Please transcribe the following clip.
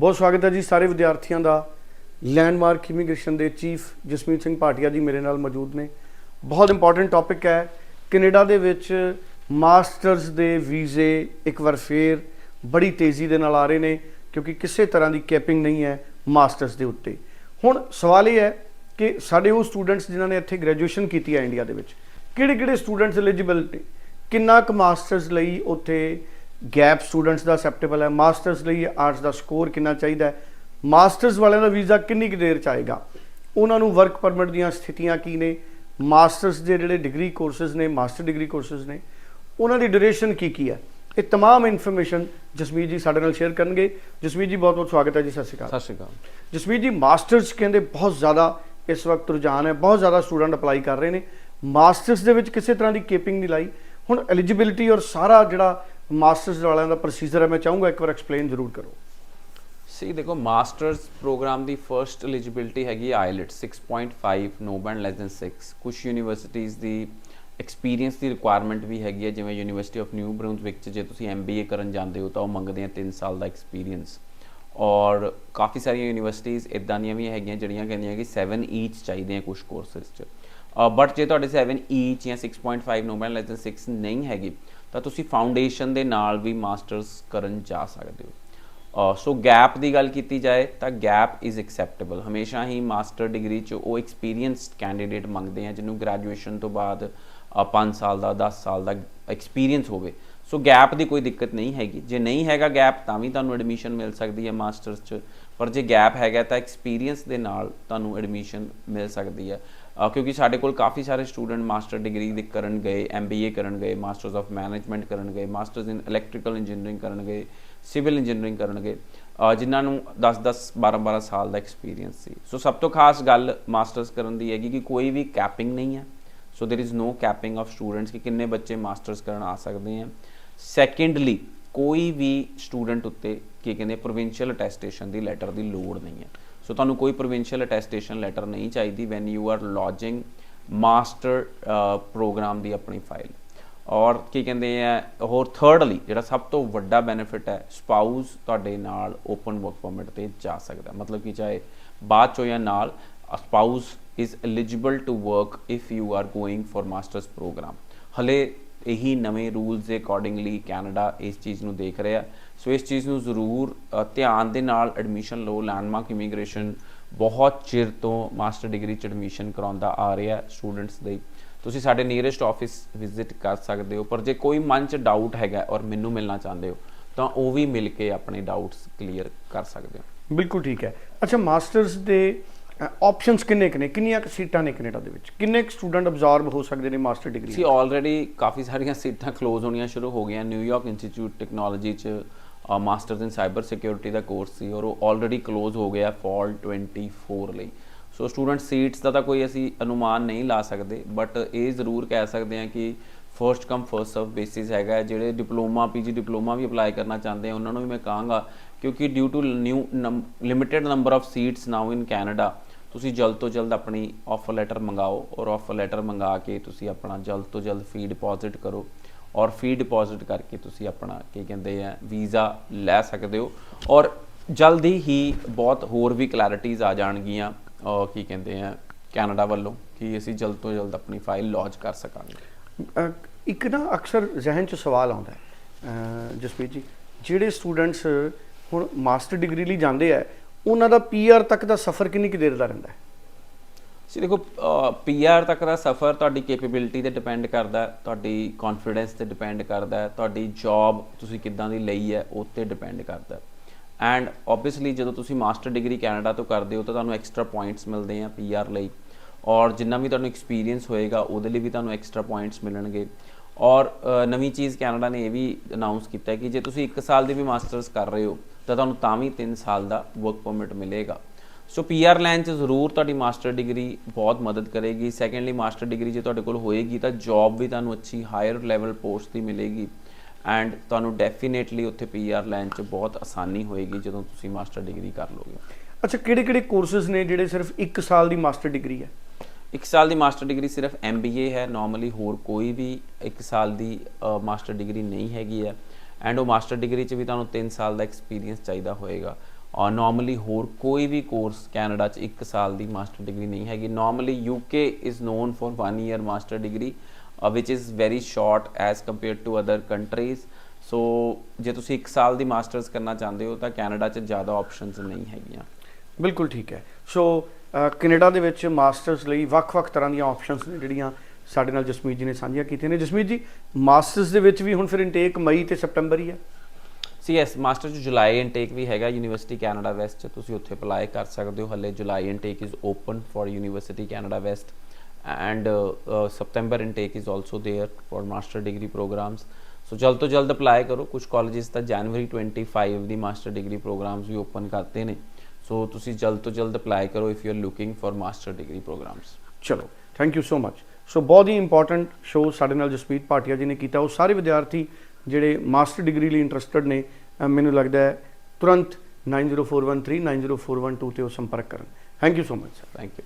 ਬਹੁਤ ਸਵਾਗਤ ਹੈ ਜੀ ਸਾਰੇ ਵਿਦਿਆਰਥੀਆਂ ਦਾ। ਲੈਂਡਮਾਰਕ ਇਮੀਗ੍ਰੇਸ਼ਨ ਦੇ ਚੀਫ ਜਸਮੀਤ ਸਿੰਘ ਭਾਟੀਆ ਜੀ ਮੇਰੇ ਨਾਲ ਮੌਜੂਦ ਨੇ। ਬਹੁਤ ਇੰਪੋਰਟੈਂਟ ਟੌਪਿਕ ਹੈ। ਕੈਨੇਡਾ ਦੇ ਵਿੱਚ ਮਾਸਟਰਸ ਦੇ ਵੀਜ਼ੇ ਇੱਕ ਵਾਰ ਫੇਰ ਬੜੀ ਤੇਜ਼ੀ ਦੇ ਨਾਲ ਆ ਰਹੇ ਨੇ, ਕਿਉਂਕਿ ਕਿਸੇ ਤਰ੍ਹਾਂ ਦੀ ਕੈਪਿੰਗ ਨਹੀਂ ਹੈ ਮਾਸਟਰਸ ਦੇ ਉੱਤੇ। ਹੁਣ ਸਵਾਲ ਇਹ ਹੈ ਕਿ ਸਾਡੇ ਉਹ ਸਟੂਡੈਂਟਸ ਜਿਨ੍ਹਾਂ ਨੇ ਇੱਥੇ ਗ੍ਰੈਜੂਏਸ਼ਨ ਕੀਤੀ ਹੈ ਇੰਡੀਆ ਦੇ ਵਿੱਚ ਕਿਹੜੇ ਕਿਹੜੇ ਸਟੂਡੈਂਟਸ ਐਲੀਜੀਬਲ ਨੇ? ਕਿੰਨਾ ਕੁ ਮਾਸਟਰਸ ਲਈ ਉੱਥੇ ਗੈਪ ਸਟੂਡੈਂਟਸ ਦਾ ਅਸੈਪਟੇਬਲ ਹੈ ਮਾਸਟਰਸ ਲਈ ਆਰਟਸ ਦਾ ਸਕੋਰ ਕਿੰਨਾ ਚਾਹੀਦਾ ਹੈ ਮਾਸਟਰਸ ਵਾਲਿਆਂ ਦਾ ਵੀਜ਼ਾ ਕਿੰਨੀ ਕੁ ਦੇਰ ਚ ਆਏਗਾ ਉਹਨਾਂ ਨੂੰ ਵਰਕ ਪਰਮਿਟ ਦੀਆਂ ਸਥਿਤੀਆਂ ਕੀ ਨੇ ਮਾਸਟਰਸ ਦੇ ਜਿਹੜੇ ਡਿਗਰੀ ਕੋਰਸਸ ਨੇ ਮਾਸਟਰ ਡਿਗਰੀ ਕੋਰਸਸ ਨੇ ਉਹਨਾਂ ਦੀ ਡਿਊਰੇਸ਼ਨ ਕੀ ਕੀ ਹੈ ਇਹ तमाम ਇਨਫੋਰਮੇਸ਼ਨ ਜਸਮੀਤ ਜੀ ਸਾਡੇ ਨਾਲ ਸ਼ੇਅਰ ਕਰਨਗੇ ਜਸਮੀਤ ਜੀ ਬਹੁਤ ਬਹੁਤ ਸਵਾਗਤ ਹੈ ਜੀ ਸਤਿ ਸ਼੍ਰੀ ਅਕਾਲ ਸਤਿ ਸ਼੍ਰੀ ਅਕਾਲ ਜਸਮੀਤ ਜੀ ਮਾਸਟਰਸ ਕਹਿੰਦੇ ਬਹੁਤ ਜ਼ਿਆਦਾ ਇਸ ਵਕਤ ਰੁਝਾਨ ਹੈ ਬਹੁਤ ਜ਼ਿਆਦਾ ਸਟੂਡੈਂਟ ਅਪਲਾਈ ਕਰ ਰਹੇ ਨੇ ਮਾਸਟਰਸ ਦੇ ਵਿੱਚ ਕਿਸੇ ਤਰ੍ਹਾਂ ਦੀ ਕੇਪਿੰਗ ਨਹੀਂ ਲਾਈ ਹੁਣ ਐਲੀਜੀਬਿਲਿਟੀ ਔਰ ਸਾਰਾ ਜਿਹੜਾ ਮਾਸਟਰਸ ਵਾਲਿਆਂ ਦਾ ਪ੍ਰੋਸੀਜਰ ਹੈ, ਮੈਂ ਚਾਹੂੰਗਾ ਇੱਕ ਵਾਰ ਐਕਸਪਲੇਨ ਜ਼ਰੂਰ ਕਰੋ। ਸੀ ਦੇਖੋ, ਮਾਸਟਰਸ ਪ੍ਰੋਗਰਾਮ ਦੀ ਫਰਸਟ ਐਲੀਜੀਬਿਲਟੀ ਹੈਗੀ IELTS 6.5 no band less than 6 ਕੁਝ ਯੂਨੀਵਰਸਿਟੀਜ਼ ਦੀ ਐਕਸਪੀਰੀਅੰਸ ਦੀ ਰਿਕੁਆਇਰਮੈਂਟ ਵੀ ਹੈਗੀ ਹੈ, ਜਿਵੇਂ ਯੂਨੀਵਰਸਿਟੀ ਆਫ ਨਿਊ ਬ੍ਰੁਨਸਵਿਕ ਚ ਜੇ ਤੁਸੀਂ ਐਮਬੀਏ ਕਰਨ ਜਾਂਦੇ ਹੋ, ਤਾਂ ਉਹ ਮੰਗਦੇ ਆ 3 ਸਾਲ ਦਾ ਐਕਸਪੀਰੀਅੰਸ ਔਰ ਕਾਫੀ ਸਾਰੀਆਂ ਯੂਨੀਵਰਸਿਟੀਜ਼ ਇਦਾਂ ਦੀਆਂ ਵੀ ਹੈਗੀਆਂ, ਜਿਹੜੀਆਂ ਕਹਿੰਦੀਆਂ ਕਿ 7 ਈਚ ਚਾਹੀਦੇ ਆ ਕੁਝ ਕੋਰਸਸ ਚ। ਬਟ ਜੇ ਤੁਹਾਡੇ 7 ਈਚ e ਜਾਂ 6.5 ਨੋ ਬੈਂਡ ਲੈਸ ਦੈਨ 6 ਨਹੀਂ ਹੈਗੀ, ਤਾਂ ਤੁਸੀਂ ਫਾਊਂਡੇਸ਼ਨ ਦੇ ਨਾਲ ਵੀ ਮਾਸਟਰਸ ਕਰਨ ਜਾ ਸਕਦੇ ਹੋ। ਸੋ ਗੈਪ ਦੀ ਗੱਲ ਕੀਤੀ ਜਾਏ, ਤਾਂ ਗੈਪ ਇਜ਼ ਐਕਸੈਪਟੇਬਲ ਹਮੇਸ਼ਾ ਹੀ ਮਾਸਟਰ ਡਿਗਰੀ ਚ ਉਹ ਐਕਸਪੀਰੀਅੰਸਡ ਕੈਂਡੀਡੇਟ ਮੰਗਦੇ ਆ, ਜਿਹਨੂੰ ਗ੍ਰੈਜੂਏਸ਼ਨ ਤੋਂ ਬਾਅਦ 5 ਸਾਲ ਦਾ 10 ਸਾਲ ਦਾ ਐਕਸਪੀਰੀਅੰਸ ਹੋਵੇ। ਸੋ ਗੈਪ ਦੀ ਕੋਈ ਦਿੱਕਤ ਨਹੀਂ ਹੈਗੀ। ਜੇ ਨਹੀਂ ਹੈਗਾ ਗੈਪ ਤਾਂ ਵੀ ਤੁਹਾਨੂੰ ਐਡਮਿਸ਼ਨ ਮਿਲ ਸਕਦੀ ਹੈ ਮਾਸਟਰਸ ਚ। ਪਰ ਜੇ ਗੈਪ ਹੈਗਾ, ਤਾਂ ਐਕਸਪੀਰੀਅੰਸ ਦੇ ਨਾਲ ਤੁਹਾਨੂੰ ਐਡਮਿਸ਼ਨ ਮਿਲ ਸਕਦੀ ਹੈ। ਕਿਉਂਕਿ ਸਾਡੇ ਕੋਲ ਕਾਫੀ ਸਾਰੇ ਸਟੂਡੈਂਟ ਮਾਸਟਰ ਡਿਗਰੀ ਦੇ ਕਰਨ ਗਏ ਐਮਬੀਏ ਕਰਨ ਗਏ ਮਾਸਟਰਸ ਆਫ ਮੈਨੇਜਮੈਂਟ ਕਰਨ ਗਏ ਮਾਸਟਰਸ ਇਨ ਇਲੈਕਟ੍ਰੀਕਲ ਇੰਜੀਨੀਅਰਿੰਗ ਕਰਨ ਗਏ ਸਿਵਲ ਇੰਜੀਨੀਅਰਿੰਗ ਕਰਨਗੇ ਅਹ ਜਿਨ੍ਹਾਂ ਨੂੰ 10-10 12-12 ਸਾਲ ਦਾ ਐਕਸਪੀਰੀਅੰਸ ਸੀ ਸੋ ਸਭ ਤੋਂ ਖਾਸ ਗੱਲ ਮਾਸਟਰਸ ਕਰਨ ਦੀ ਹੈਗੀ ਕਿ ਕੋਈ ਵੀ ਕੈਪਿੰਗ ਨਹੀਂ ਹੈ so there is no capping of students ਕਿ ਕਿੰਨੇ ਬੱਚੇ ਮਾਸਟਰਸ ਕਰਨ ਆ ਸਕਦੇ ਆ ਸੈਕੰਡਲੀ ਕੋਈ ਵੀ ਸਟੂਡੈਂਟ ਉੱਤੇ ਕੀ ਕਹਿੰਦੇ ਪ੍ਰੋਵਿੰਸ਼ੀਅਲ ਅਟੈਸਟੇਸ਼ਨ ਦੀ ਲੈਟਰ ਦੀ ਲੋੜ ਨਹੀਂ ਹੈ ਸੋ ਤੁਹਾਨੂੰ ਕੋਈ ਪ੍ਰੋਵਿੰਸ਼ੀਅਲ ਅਟੈਸਟੇਸ਼ਨ ਲੈਟਰ ਨਹੀਂ ਚਾਹੀਦੀ when you are lodging master programme ਦੀ ਆਪਣੀ ਫਾਈਲ ਔਰ ਕੀ ਕਹਿੰਦੇ ਆ, ਹੋਰ ਥਰਡਲੀ ਜਿਹੜਾ ਸਭ ਤੋਂ ਵੱਡਾ ਬੈਨੀਫਿਟ ਹੈ ਸਪਾਊਸ ਤੁਹਾਡੇ ਨਾਲ ਓਪਨ ਵਰਕ ਪਰਮਿਟ ਤੇ ਜਾ ਸਕਦਾ। ਮਤਲਬ ਕਿ ਚਾਹੇ ਬਾਅਦ ਚੋਂ ਜਾਂ ਨਾਲ spouse is eligible to work if you are going for masters programme ਹਲੇ ਇਹੀ ਨਵੇਂ ਰੂਲਸ ਦੇ ਅਕੋਰਡਿੰਗਲੀ ਕੈਨੇਡਾ ਇਸ ਚੀਜ਼ ਨੂੰ ਦੇਖ ਰਿਹਾ। ਸੋ ਇਸ ਚੀਜ਼ ਨੂੰ ਜ਼ਰੂਰ ਧਿਆਨ ਦੇ ਨਾਲ ਐਡਮਿਸ਼ਨ ਲਓ। ਲੈਂਡਮਾਰਕ ਇਮੀਗ੍ਰੇਸ਼ਨ ਬਹੁਤ ਚਿਰ ਤੋਂ ਮਾਸਟਰ ਡਿਗਰੀ ਚ ਐਡਮਿਸ਼ਨ ਕਰਾਉਂਦਾ ਆ ਰਿਹਾ ਸਟੂਡੈਂਟਸ ਦੇ। ਤੁਸੀਂ ਸਾਡੇ ਨੀਅਰੈਸਟ ਆਫਿਸ ਵਿਜ਼ਿਟ ਕਰ ਸਕਦੇ ਹੋ, ਪਰ ਜੇ ਕੋਈ ਮਨ ਚ ਡਾਊਟ ਹੈਗਾ ਔਰ ਮੈਨੂੰ ਮਿਲਣਾ ਚਾਹੁੰਦੇ ਹੋ, ਤਾਂ ਉਹ ਵੀ ਮਿਲ ਕੇ ਆਪਣੇ ਡਾਊਟਸ ਕਲੀਅਰ ਕਰ ਸਕਦੇ ਹੋ। ਬਿਲਕੁਲ ਠੀਕ ਹੈ। ਅੱਛਾ ਮਾਸਟਰਸ ਦੇ ਆਪਸ਼ਨਸ ਕਿੰਨੇ ਕਿੰਨੇ ਕਿੰਨੀਆਂ ਕੁ ਸੀਟਾਂ ਨੇ ਕੈਨੇਡਾ ਦੇ ਵਿੱਚ? ਕਿੰਨੇ ਕੁ ਸਟੂਡੈਂਟ ਅਬਜ਼ੌਰਬ ਹੋ ਸਕਦੇ ਨੇ ਮਾਸਟਰ ਡਿਗਰੀ ਸੀ ਆਲਰੇਡੀ ਕਾਫੀ ਸਾਰੀਆਂ ਸੀਟਾਂ ਕਲੋਜ਼ ਹੋਣੀਆਂ ਸ਼ੁਰੂ ਹੋ ਗਈਆਂ। ਨਿਊਯਾਰਕ ਇੰਸਟੀਚਿਊਟ ਟੈਕਨੋਲੋਜੀ ਚ ਮਾਸਟਰਸ ਇਨ ਸਾਈਬਰ ਸਿਕਿਉਰਿਟੀ ਦਾ ਕੋਰਸ ਸੀ ਔਰ ਉਹ ਆਲਰੇਡੀ ਕਲੋਜ਼ ਹੋ ਗਿਆ ਫਾਲ 24 ਲਈ। ਸੋ ਸਟੂਡੈਂਟ ਸੀਟਸ ਦਾ ਤਾਂ ਕੋਈ ਅਸੀਂ ਅਨੁਮਾਨ ਨਹੀਂ ਲਾ ਸਕਦੇ ਬਟ ਇਹ ਜ਼ਰੂਰ ਕਹਿ ਸਕਦੇ ਹਾਂ ਕਿ first come first serve basis ਹੈਗਾ। ਜਿਹੜੇ ਡਿਪਲੋਮਾ ਪੀਜੀ ਡਿਪਲੋਮਾ ਵੀ ਅਪਲਾਈ ਕਰਨਾ ਚਾਹੁੰਦੇ ਆ ਉਹਨਾਂ ਨੂੰ ਵੀ ਮੈਂ ਕਹਾਂਗਾ ਕਿਉਂਕਿ due to new limited number of seats now in Canada ਤੁਸੀਂ ਜਲਦ ਤੋਂ ਜਲਦ ਆਪਣੀ ਆਫਰ ਲੈਟਰ ਮੰਗਾਓ ਔਰ ਆਫਰ ਲੈਟਰ ਮੰਗਾ ਕੇ ਤੁਸੀਂ ਆਪਣਾ ਜਲਦ ਤੋਂ ਜਲਦ ਫੀ ਡਿਪੋਜ਼ਿਟ ਕਰੋ ਔਰ ਫੀ ਡਿਪੋਜ਼ਿਟ ਕਰਕੇ ਤੁਸੀਂ ਆਪਣਾ ਕੀ ਕਹਿੰਦੇ ਆ ਵੀਜ਼ਾ ਲੈ ਸਕਦੇ ਹੋ ਔਰ ਜਲਦੀ ਹੀ ਬਹੁਤ ਹੋਰ ਵੀ ਕਲੈਰਿਟੀਜ਼ ਆ ਜਾਣਗੀਆਂ ਕੀ ਕਹਿੰਦੇ ਆ, ਕੈਨੇਡਾ ਵੱਲੋਂ ਕਿ ਅਸੀਂ ਜਲਦ ਤੋਂ ਜਲਦ ਆਪਣੀ ਫਾਈਲ ਲੌਂਚ ਕਰ ਸਕਾਂਗੇ। ਇੱਕ ਨਾ ਅਕਸਰ ਜ਼ਿਹਨ 'ਚ ਸਵਾਲ ਆਉਂਦਾ ਹੈ, ਅਹ ਜੀ, ਜਿਹੜੇ ਸਟੂਡੈਂਟਸ ਹੁਣ ਮਾਸਟਰ ਡਿਗਰੀ ਲਈ ਜਾਂਦੇ ਆ ਉਹਨਾਂ ਦਾ ਪੀਆਰ ਤੱਕ ਦਾ ਸਫ਼ਰ ਕਿੰਨੀ ਕੁ ਦੇਰ ਦਾ ਰਹਿੰਦਾ ਹੈ? ਸੀ ਦੇਖੋ ਪੀਆਰ ਤੱਕ ਦਾ ਸਫ਼ਰ ਤੁਹਾਡੀ ਕੈਪੇਬਿਲਿਟੀ ਤੇ ਡਿਪੈਂਡ ਕਰਦਾ ਤੁਹਾਡੀ ਕੌਨਫੀਡੈਂਸ ਤੇ ਡਿਪੈਂਡ ਕਰਦਾ ਤੁਹਾਡੀ ਜੌਬ ਤੁਸੀਂ ਕਿੱਦਾਂ ਦੀ ਲਈ ਹੈ, ਉਹ ਤੇ ਡਿਪੈਂਡ ਕਰਦਾ ਐਂਡ ਆਬਵੀਅਸਲੀ ਜਦੋਂ ਤੁਸੀਂ ਮਾਸਟਰ ਡਿਗਰੀ ਕੈਨੇਡਾ ਤੋਂ ਕਰਦੇ ਹੋ ਤਾਂ ਤੁਹਾਨੂੰ ਐਕਸਟਰਾ ਪੁਆਇੰਟਸ ਮਿਲਦੇ ਆ ਪੀਆਰ ਲਈ। ਔਰ ਜਿੰਨਾ ਵੀ ਤੁਹਾਨੂੰ ਐਕਸਪੀਰੀਅੰਸ ਹੋਏਗਾ, ਉਹਦੇ ਲਈ ਵੀ ਤੁਹਾਨੂੰ ਐਕਸਟਰਾ ਪੁਆਇੰਟਸ ਮਿਲਣਗੇ। ਔਰ ਨਵੀਂ ਚੀਜ਼ ਕੈਨੇਡਾ ਨੇ ਇਹ ਵੀ ਅਨਾਉਂਸ ਕੀਤਾ ਕਿ ਜੇ ਤੁਸੀਂ 1 ਸਾਲ ਦੀ ਵੀ ਮਾਸਟਰਸ ਕਰ ਰਹੇ ਹੋ ਤਾਂ ਤੁਹਾਨੂੰ ਤਾਂ ਵੀ 3 ਸਾਲ ਦਾ ਵਰਕ ਪਰਮਿਟ ਮਿਲੇਗਾ। ਸੋ ਪੀਆਰ ਲੈਣ 'ਚ ਜ਼ਰੂਰ ਤੁਹਾਡੀ ਮਾਸਟਰ ਡਿਗਰੀ ਬਹੁਤ ਮਦਦ ਕਰੇਗੀ। ਸੈਕੰਡਲੀ ਮਾਸਟਰ ਡਿਗਰੀ ਜੇ ਤੁਹਾਡੇ ਕੋਲ ਹੋਏਗੀ ਤਾਂ ਜੌਬ ਵੀ ਤੁਹਾਨੂੰ ਅੱਛੀ ਹਾਇਰ ਲੈਵਲ ਪੋਸਟ ਦੀ ਮਿਲੇਗੀ ਐਂਡ ਤੁਹਾਨੂੰ ਡੈਫੀਨੇਟਲੀ ਉੱਥੇ ਪੀਆਰ ਲੈਣ 'ਚ ਬਹੁਤ ਆਸਾਨੀ ਹੋਏਗੀ ਜਦੋਂ ਤੁਸੀਂ ਮਾਸਟਰ ਡਿਗਰੀ ਕਰ ਲੋਗੇ। ਅੱਛਾ ਕਿਹੜੇ ਕਿਹੜੇ ਕੋਰਸਸ ਨੇ ਜਿਹੜੇ ਸਿਰਫ 1 ਸਾਲ ਦੀ ਮਾਸਟਰ ਡਿਗਰੀ ਹੈ? ਇੱਕ ਸਾਲ ਦੀ ਮਾਸਟਰ ਡਿਗਰੀ ਸਿਰਫ MBA ਹੈ। ਨਾਰਮਲੀ ਹੋਰ ਕੋਈ ਵੀ ਇੱਕ ਸਾਲ ਦੀ ਮਾਸਟਰ ਡਿਗਰੀ ਨਹੀਂ ਹੈਗੀ ਹੈ। ਐਂਡ ਉਹ ਮਾਸਟਰ ਡਿਗਰੀ 'ਚ ਵੀ ਤੁਹਾਨੂੰ 3 ਸਾਲ ਦਾ ਐਕਸਪੀਰੀਅੰਸ ਚਾਹੀਦਾ ਹੋਏਗਾ। ਔਰ ਨਾਰਮਲੀ ਹੋਰ ਕੋਈ ਵੀ ਕੋਰਸ ਕੈਨੇਡਾ 'ਚ 1 ਸਾਲ ਦੀ ਮਾਸਟਰ ਡਿਗਰੀ ਨਹੀਂ ਹੈਗੀ। Normally UK is known for 1 year master degree which is very short as compared to other countries so ਜੇ ਤੁਸੀਂ 1 ਸਾਲ ਦੀ ਮਾਸਟਰਸ ਕਰਨਾ ਚਾਹੁੰਦੇ ਹੋ ਤਾਂ ਕੈਨੇਡਾ 'ਚ ਜ਼ਿਆਦਾ ਆਪਸ਼ਨਸ ਨਹੀਂ ਹੈਗੀਆਂ। ਬਿਲਕੁਲ ਠੀਕ ਹੈ। ਸੋ ਕੈਨੇਡਾ ਦੇ ਵਿੱਚ ਮਾਸਟਰਸ ਲਈ ਵੱਖ-ਵੱਖ ਤਰ੍ਹਾਂ ਦੀਆਂ ਆਪਸ਼ਨਸ ਨੇ ਜਿਹੜੀਆਂ ਸਾਡੇ ਨਾਲ ਜਸਮੀਤ ਜੀ ਨੇ ਸਾਂਝੀਆਂ ਕੀਤੀਆਂ ਨੇ। ਜਸਮੀਤ ਜੀ, ਮਾਸਟਰਸ ਦੇ ਵਿੱਚ ਵੀ ਹੁਣ ਫਿਰ ਇਨਟੇਕ ਮਈ ਤੇ ਸਪਟੈਂਬਰ ਹੀ ਹੈ ਸੀ ਐਸ ਮਾਸਟਰਸ ਚ ਜੁਲਾਈ ਇਨਟੇਕ ਵੀ ਹੈਗਾ ਯੂਨੀਵਰਸਿਟੀ ਕੈਨੇਡਾ ਵੈਸਟ ਤੁਸੀਂ ਉੱਥੇ ਅਪਲਾਈ ਕਰ ਸਕਦੇ ਹੋ। ਹੱਲੇ July intake is open for University Canada West and September intake is also there for master degree programmes so ਜਲਦ ਤੋਂ ਜਲਦ ਅਪਲਾਈ ਕਰੋ। ਕੁਝ ਕਾਲਜਸ ਤਾਂ ਜਨਵਰੀ 25 ਦੀ ਮਾਸਟਰ ਡਿਗਰੀ ਪ੍ਰੋਗਰਾਮਸ ਵੀ ਓਪਨ ਕਰਦੇ ਨੇ। ਸੋ ਤੁਸੀਂ ਜਲਦ ਤੋਂ ਜਲਦ ਅਪਲਾਈ ਕਰੋ if you are looking for master degree programmes ਚਲੋ thank you so much so ਬਹੁਤ ਹੀ ਇੰਪੋਰਟੈਂਟ ਸ਼ੋਅ ਸਾਡੇ ਨਾਲ ਜਸਮੀਤ ਭਾਟੀਆ ਜੀ ਨੇ ਕੀਤਾ। ਉਹ ਸਾਰੇ ਵਿਦਿਆਰਥੀ ਜਿਹੜੇ ਮਾਸਟਰ ਡਿਗਰੀ ਲਈ ਇੰਟਰਸਟਿਡ ਨੇ ਮੈਨੂੰ ਲੱਗਦਾ ਹੈ ਤੁਰੰਤ 90413 90412 ਤੇ ਉਹ ਸੰਪਰਕ ਕਰਨ। Thank you so much sir thank you